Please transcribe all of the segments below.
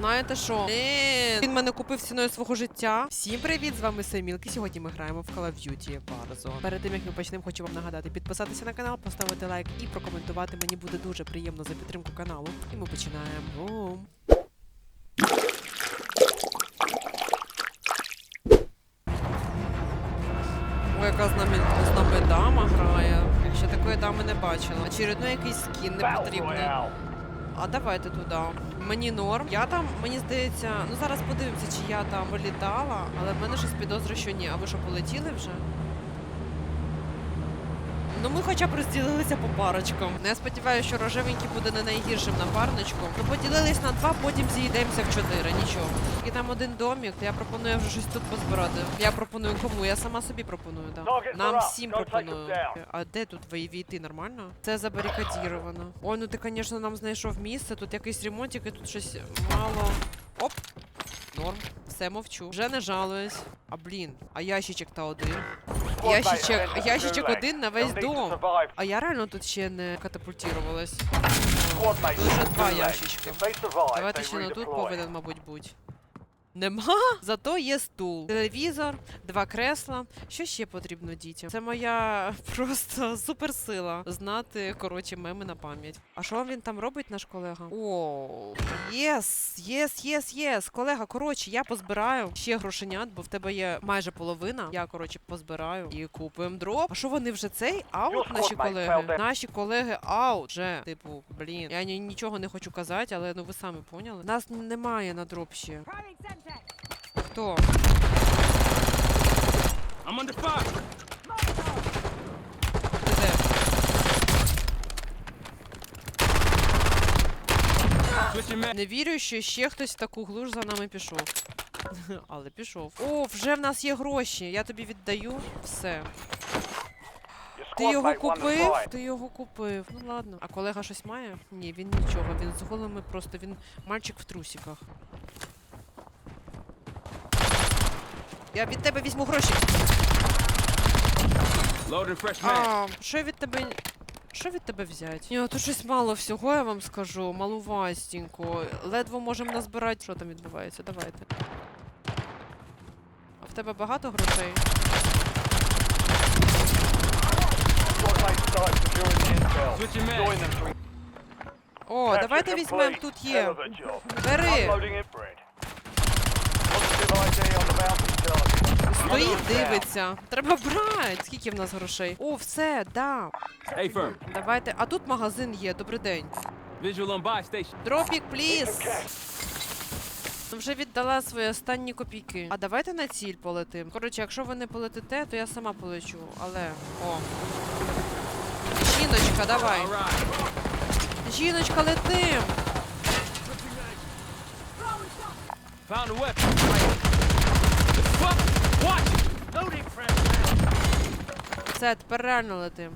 Знаєте що? Блін, Він мене купив ціною свого життя. Всім привіт! З вами Семілки. Сьогодні ми граємо в Call of Duty Warzone. Перед тим як ми почнемо, хочу вам нагадати підписатися на канал, поставити лайк і прокоментувати. Мені буде дуже приємно за підтримку каналу. І ми починаємо. Ой, яка з нами, з нами дама грає. Ще такої дами не бачила. Очередно якийсь скін не потрібний. А давайте туди. Мені норм. Я там, мені здається, ну зараз подивимося, чи я там вилітала, але в мене щось підозра, що ні. А ви що полетіли вже? Ну ми хоча б розділилися по парочкам. Ну, я сподіваюся, що рожевенький буде не найгіршим напарничком. Ну поділились на два, потім зійдемося в чотири. Нічого. І там один домік. Я пропоную вже щось тут позбирати. Я пропоную кому? Я сама собі пропоную, так. Нам всім пропоную. А де тут війти нормально? Це забарикадіровано. Ой, ну ти, звісно, нам знайшов місце. Тут якийсь ремонтик, і тут щось мало. Оп! Норм. Все мовчу. Вже не жалуюсь. А блін, а ящичок та один. Ящичок, ящичок один на весь дом. А я реально тут ще не катапультувалась. вже два ящичка. Давайте ще на тут повинен, мабуть, бути. Нема? Зато є стул, телевізор, два кресла. Що ще потрібно дітям? Це моя просто суперсила знати коротше меми на пам'ять. А що він там робить, наш колега? О, єс, єс, єс, єс. Колега, коротше, я позбираю ще грошенят, бо в тебе є майже половина. Я коротше позбираю і купуємо дроп. А що вони вже цей аут? Наші колеги? Наші колеги аут. Вже типу, блін. Я ні- нічого не хочу казати, але ну ви самі поняли. Нас немає на дроп ще. Хто? I'm under fire. Ти де? Switching man. Не вірю, що ще хтось в таку глуш за нами пішов. Але пішов. О, вже в нас є гроші. Я тобі віддаю все. Ти його купив? Ти його купив. Ну ладно. А колега щось має? Ні, він нічого. Він з голими просто він мальчик в трусиках. Я від тебе візьму гроші. А, що я від тебе. Що від тебе взяти? Ні, тут щось мало всього, я вам скажу. Малувастенько. Ледве можемо назбирати. Що там відбувається? Давайте. А в тебе багато грошей? О, давайте візьмемо, тут є. Бери. Стоїть, дивиться. Треба брати. Скільки в нас грошей? О, все, да. Hey firm. Давайте. А тут магазин є. Добрий день. Visual on buy station. Дропік, пліз. Вже віддала свої останні копійки. А давайте на ціль полетим. Коротше, якщо ви не полетите, то я сама полечу. Але. О. Жіночка, давай. Жіночка, летим. Found a weapon. Fuck? Все, тепер реально летим.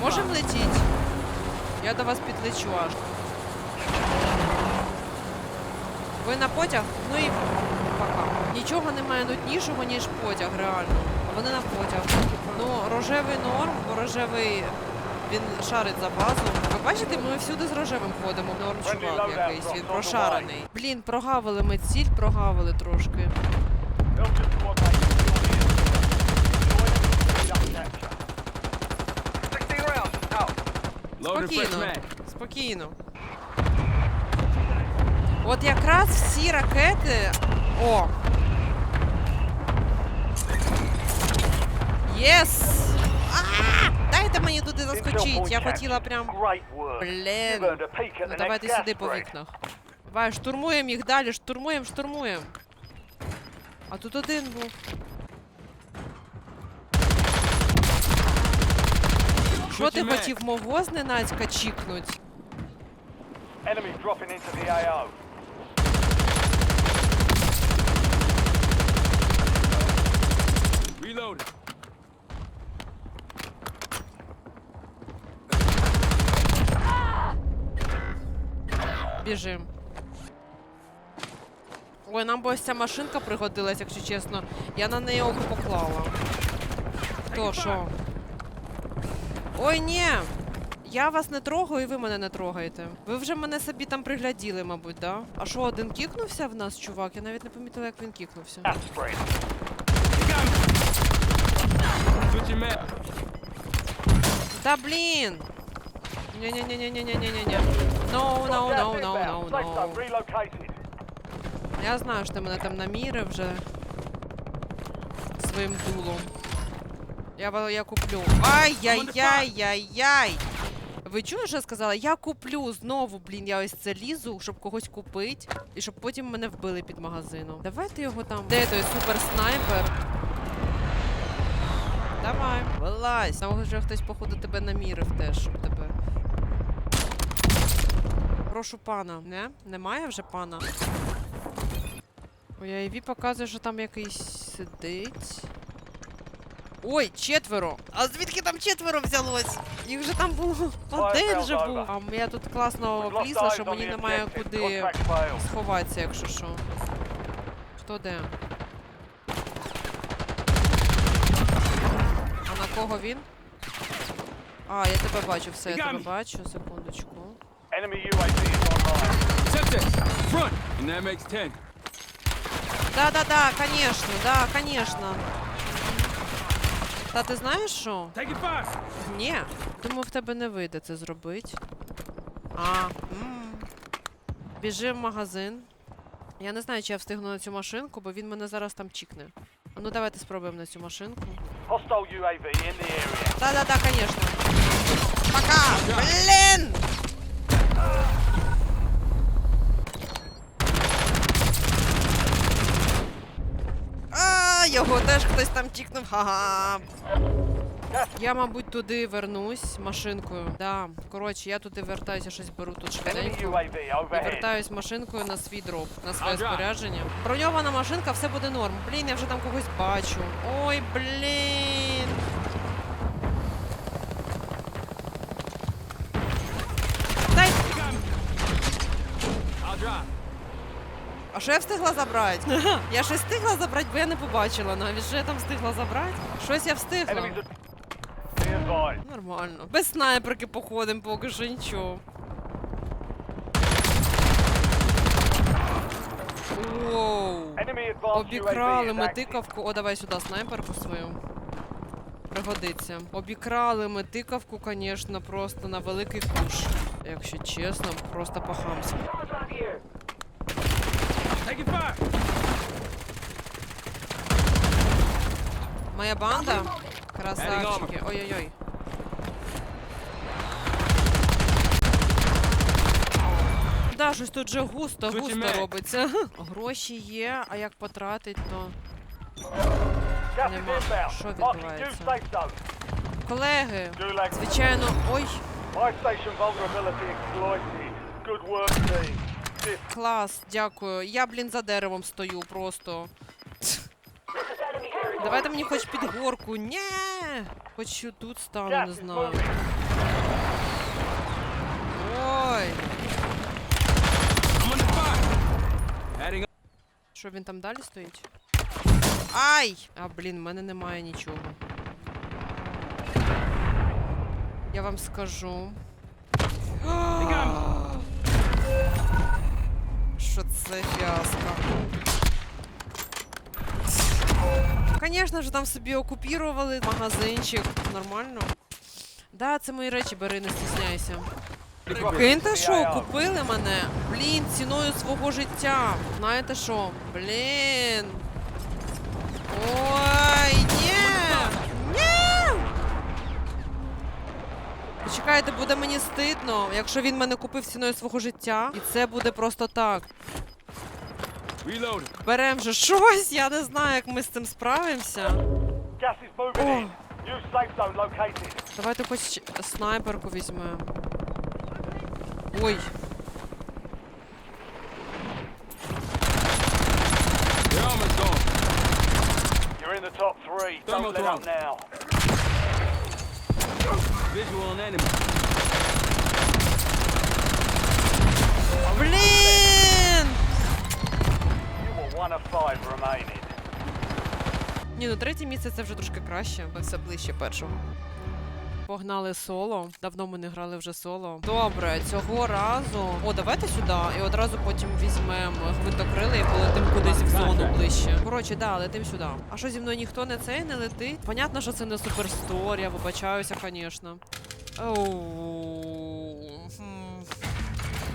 Можемо летіти? Я до вас підлечу аж. Ви на потяг? Ну і пока. Нічого немає нуднішого, ніж потяг, реально. А вони на потяг. Ну, рожевий норм, рожевий він шарить за базу. Ви бачите, ми всюди з рожевим ходимо. Норм чувак якийсь, він прошарений. Блін, прогавили ми ціль, прогавили трошки. Спокійно. Спокійно. От якраз всі ракети. О! Єс! Дайте мені туди заскочить. Я хотіла прям. Блін. Ну давайте сюди по вікнах. Давай, штурмуємо їх далі, штурмуємо, штурмуємо. А тут один був. Що ти хотів мого зненацька чікнуть? Enemies dropping into the AO. Reloading. Біжим. Ой, нам би ось ця машинка пригодилась, якщо чесно. Я на неї око поклала. Хто, що? Ой, ні! Я вас не трогаю, і ви мене не трогаєте. Ви вже мене собі там пригляділи, мабуть, да? А що, один кікнувся в нас, чувак? Я навіть не помітила, як він кікнувся. Та блін! Ні-ні-ні-ні-ні-ні-ні-ні. No, no, no, no, no, no. Я знаю, що ти мене там намірив вже своїм дулом. Я, я куплю. Ай-яй-яй-яй-яй! Ви чули, що я сказала? Я куплю знову, блін, я ось це лізу, щоб когось купити, і щоб потім мене вбили під магазином. Давайте його там. Де той супер снайпер? Давай, вилазь. Там вже хтось, походу, тебе намірив теж, щоб тебе. Прошу пана. Не? Немає вже пана? Ой, Айві показує, що там якийсь сидить. Ой, четверо! А звідки там четверо взялось? Їх же там було один же був. А я тут класно влізла, що мені немає куди сховатися, якщо що. Хто де? А на кого він? А, я тебе бачу, все, я тебе бачу, секундочку. Enemy UAV is online. Semtex. Front. And that makes 10. Да-да-да, конечно, да, конечно. Та ти знаєш що? Ні. Думаю, в тебе не вийде це зробити. А. Біжи в магазин. Я не знаю, чи я встигну на цю машинку, бо він мене зараз там чікне. А Ну давайте спробуємо на цю машинку. Да-да-да, конечно. Пока! Блін! А, його теж хтось там тікнув. Ха-ха. Я, мабуть, туди вернусь машинкою. Да. Коротше, я туди вертаюся, щось беру тут швиденько. І вертаюсь машинкою на свій дроп, на своє спорядження. Броньована машинка, все буде норм. Блін, я вже там когось бачу. Ой, блін. А що я встигла забрати? я щось встигла забрати, бо я не побачила навіть, що я там встигла забрати. Щось я встигла. Нормально. Без снайперки походимо поки що нічого. Воу. Обікрали ми тикавку. О, давай сюди снайперку свою. Пригодиться. Обікрали ми тикавку, звісно, просто на великий куш. Якщо чесно, просто по-хамськи. Моя банда? Красавчики. Ой-ой-ой. Да, щось тут же густо, густо робиться. Гроші є, а як потратить, то. Нема. Що відбувається? Колеги, звичайно, ой, My station vulnerability exploited. Good work, team. Клас, дякую. Я, блін, за деревом стою просто. Давайте мені хоч під горку. Ні! Хоч тут стану, не знаю. Ой, що він там далі стоїть? Ай! А, блін, в мене немає нічого. Я вам скажу. Це фіаско. Звісно ж, там собі окупірували магазинчик. Нормально. Да, це мої речі, бери, не стісняйся. Киньте що, купили мене? Блін, ціною свого життя. Знаєте що? Блін. Ой, ні! Ні! Почекайте, буде мені стидно, якщо він мене купив ціною свого життя. І це буде просто так. Берем же щось, я не знаю, як ми з цим справимося. Oh. located. Давайте хоч снайперку візьмемо. Ой. You're in the top three. Don't let up now. Visual on enemy. блін! Ну третє місце це вже трошки краще, бо все ближче першого. Погнали соло. Давно ми не грали вже соло. Добре, цього разу. О, давайте сюди. І одразу потім візьмемо гвинтокрили і полетим кудись в зону ближче. Коротше, да, летим сюди. А що зі мною ніхто не цей не летить? Понятно, що це не суперстор, я вибачаюся, звісно.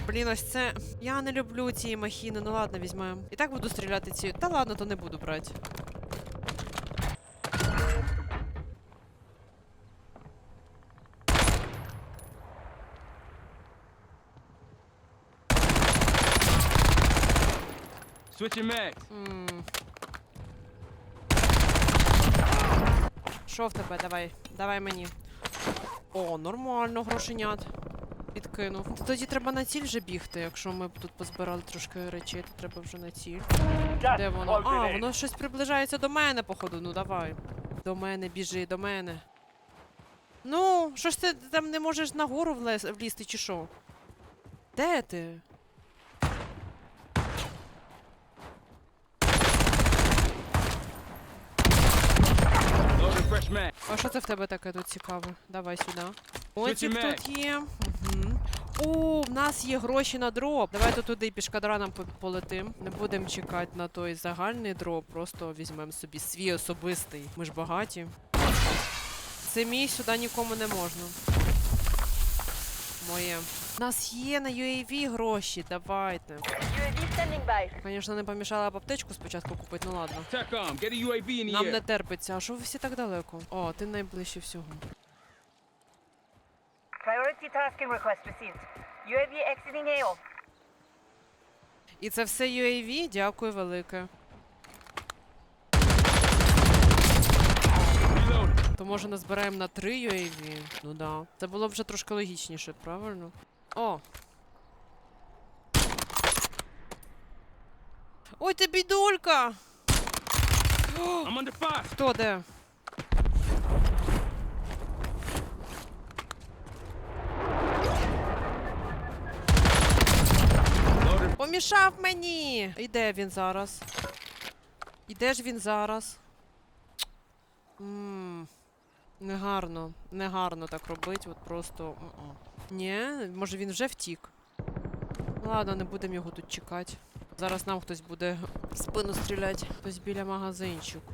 Блін, ось це. Я не люблю ці махіни. Ну ладно, візьмемо. І так буду стріляти ці. Та ладно, то не буду брати. Switching mags. Що в тебе? Давай, давай мені. О, нормально, грошенят. Підкинув. Тоді треба на ціль вже бігти. Якщо ми б тут позбирали трошки речей, то треба вже на ціль. Де воно? А, воно щось приближається до мене, походу. Ну давай. До мене, біжи, до мене. Ну, що ж ти там не можеш нагору влез, влізти, чи що? Де ти? Loading fresh mag. А що це в тебе таке тут цікаве? Давай сюди. Ось тут є. Угу. О, в нас є гроші на дроп. Давайте туди пішкадраном по- полетим. Не будемо чекати на той загальний дроп, просто візьмемо собі свій особистий. Ми ж багаті. Це мій сюди нікому не можна. Моє. У нас є на UAV гроші, давайте. UAV standing by. Звісно, не помішала б аптечку спочатку купити, ну ладно. TACOM, get a UAV in Нам не терпиться. А що ви всі так далеко? О, ти найближче всього. Priority tasking request received. UAV exiting AO. І це все UAV? Дякую велике. Reloading. То може назбираємо на 3 UAV? Ну да. Це було б вже трошки логічніше, правильно? О! Ой, ти бідулька! Хто де? Помішав мені! І де він зараз? І де ж він зараз? Ммм. Негарно, негарно так робити, от просто. Ні, може він вже втік. Ладно, не будемо його тут чекати. Зараз нам хтось буде спину стріляти. Хтось біля магазинчику.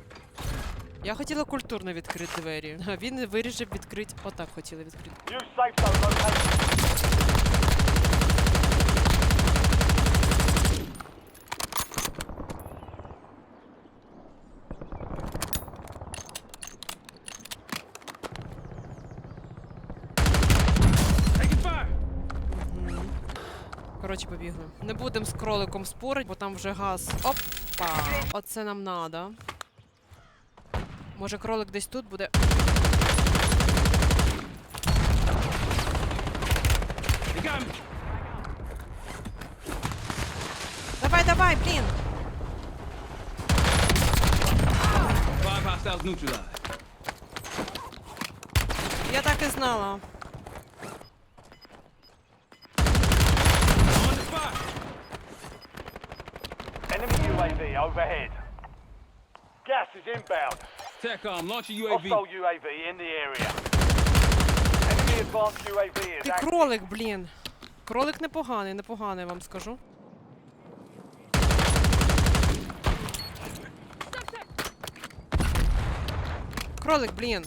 Я хотіла культурно відкрити двері, а він вирішив відкрити. Отак хотіла відкрити. New safe zone located. Taking fire. Коротше, побігли. Не будемо з кроликом спорити, бо там вже газ. Опа! Оце нам надо. Може, кролик десь тут буде. Давай, давай, блін! Я так і знала. I'm under fire. Enemy UAV overhead. Gas is inbound. TACOM, launch a UAV. Hostile UAV in the area. Enemy advanced UAV is Ти active. кролик, блін. Кролик непоганий, непоганий, вам скажу. Кролик, блін.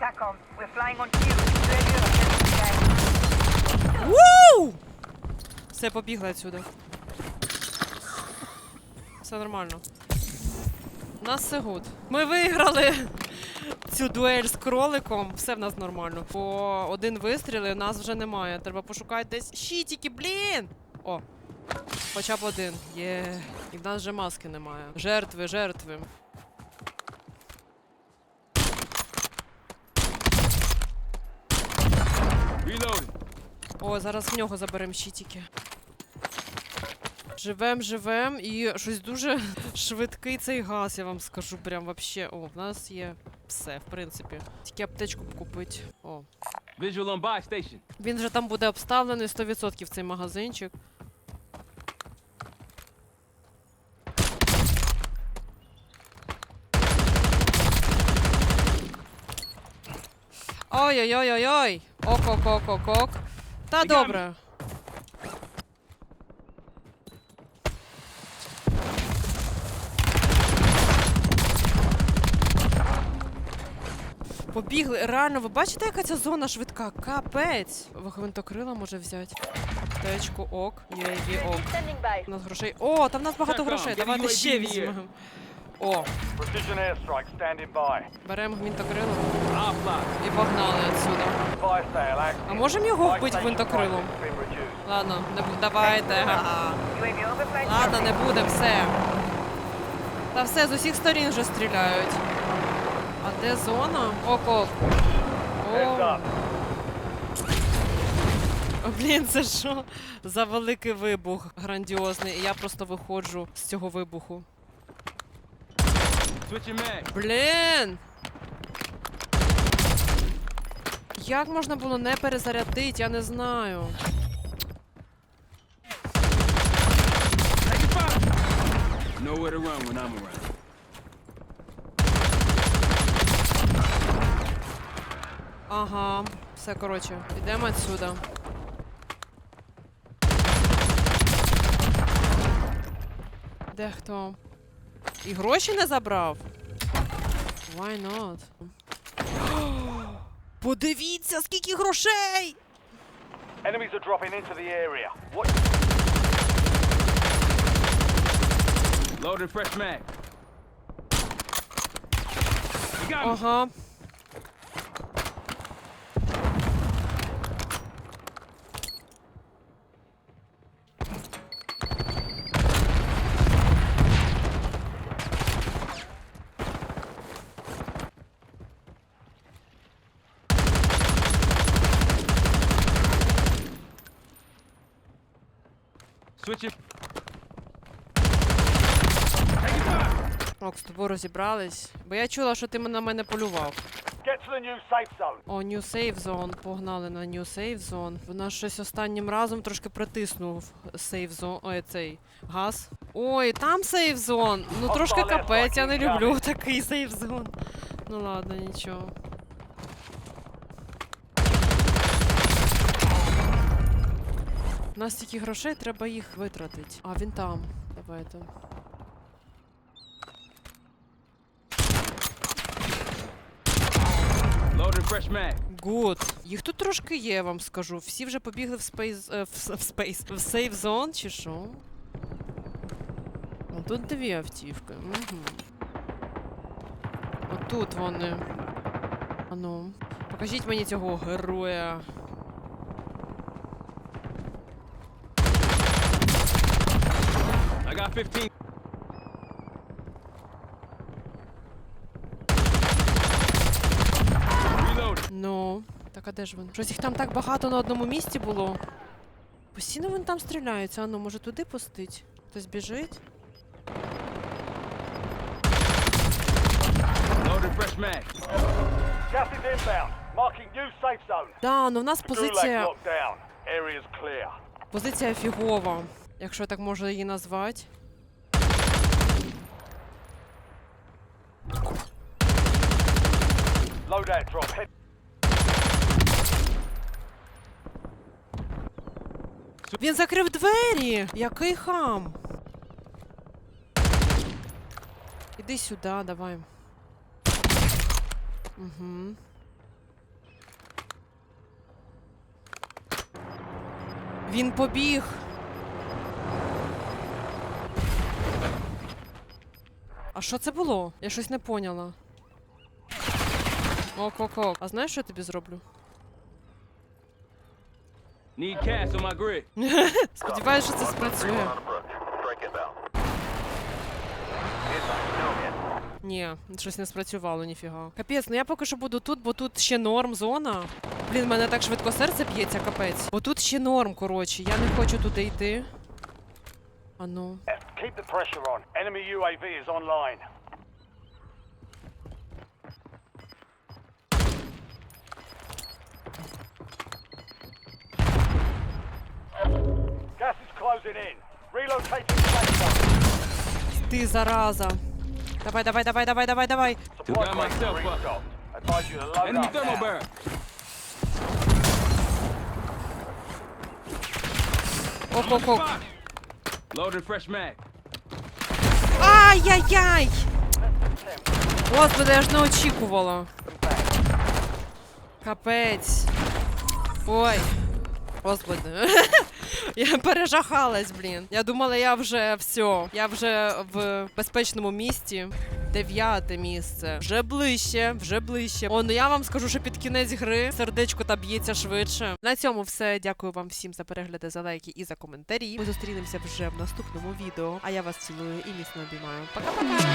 TACOM, we're flying on cue. Radio. Вуу! Все, побігли отсюда. Все нормально. У нас все гуд. Ми виграли цю дуель з кроликом. Все в нас нормально. По один вистріл і у нас вже немає. Треба пошукати десь щитики, блін! О! Хоча б один. Є. І в нас вже маски немає. Жертви, жертви. Reloading. О, зараз в нього заберемо щитики. Живем, живем, і щось дуже швидкий цей газ, я вам скажу. Прям вообще. О, в нас є все, в принципі. Тільки аптечку купити. О. Visual on buy station. Він же там буде обставлений 100% цей магазинчик. Ой, Ой-ой-ой-ой-ой. Ок-ок-ок-ок-ок. Та добре. Побігли. Реально, ви бачите, яка ця зона швидка? Капець. Гвинтокрила може взяти. Течку ок. UAV ок. У нас грошей. О, там в нас багато грошей. Давайте ще візьмемо. О, Precision airstrike standing by. беремо гвинтокрило і погнали отсюда. Fire sale active. А можемо його вбити гвинтокрилом? been reduced. Ладно, не бу- давайте. Ага. Ладно, не буде, все. Та все, з усіх сторін вже стріляють. Де зона? Ок-ок. О. О, блін, це що? За великий вибух грандіозний. І я просто виходжу з цього вибуху. Блін! Як можна було не перезарядити, я не знаю. Nowhere to run when I'm around. Ага, все, коротше, йдемо отсюда. Де хто? І гроші не забрав? Why not? Подивіться, скільки грошей! Enemies are dropping into the area. What? Loading fresh mag. Ага. Switching. Ок, з тобою розібрались. Бо я чула, що ти на мене полював. Get to the new safe zone. О, New Save Zone. Погнали на New Save Zone. Вона щось останнім разом трошки притиснув Save Zone. Ой, цей газ. Ой, там Save Zone. Ну трошки капець, я не люблю такий Save Zone. Ну ладно, нічого. У нас стільки грошей, треба їх витратити. А, він там. Давайте. Гуд. Їх тут трошки є, я вам скажу. Всі вже побігли в спейс. е, в, в спейс. В сейф зон чи що? О, тут дві автівки. Угу. Отут вони. Ану. Покажіть мені цього героя. Got 15. Ну. Так, а де ж вони? Щось їх там так багато на одному місці було. Постійно вони там стріляються. Ану, може туди пустить? Хтось біжить? Да, ну в нас позиція. Позиція фігова, якщо так можна її назвати. Loadout drop. Head. Він закрив двері! Який хам! Іди сюди, давай. Угу. Він побіг. Що це було? Я щось не поняла. Ок-ок-ок. А знаєш, що я тобі зроблю? Need cash on my grid. Сподіваюсь, що це спрацює. Ні, щось не спрацювало, ніфіга. Капець, ну я поки що буду тут, бо тут ще норм зона. Блін, в мене так швидко серце б'ється, капець. Бо тут ще норм, коротше. Я не хочу туди йти. А ну. Keep the pressure on. Enemy UAV is online. Gas is closing in. Relocating safe Ты зараза. Давай, давай, давай, давай, давай, давай. Supply got myself up. Up thermal barrel. Ок, ок, ок. Loaded fresh mag. Ай-яй-яй! Господи, я ж не очікувала. Капець. Ой. Господи. Я пережахалась, блін. Я думала, я вже все. Я вже в безпечному місті. Дев'яте місце. Вже ближче, вже ближче. О, ну я вам скажу, що під кінець гри сердечко та б'ється швидше. На цьому все. Дякую вам всім за перегляди, за лайки і за коментарі. Ми зустрінемося вже в наступному відео. А я вас цілую і міцно обіймаю. Пока-пока!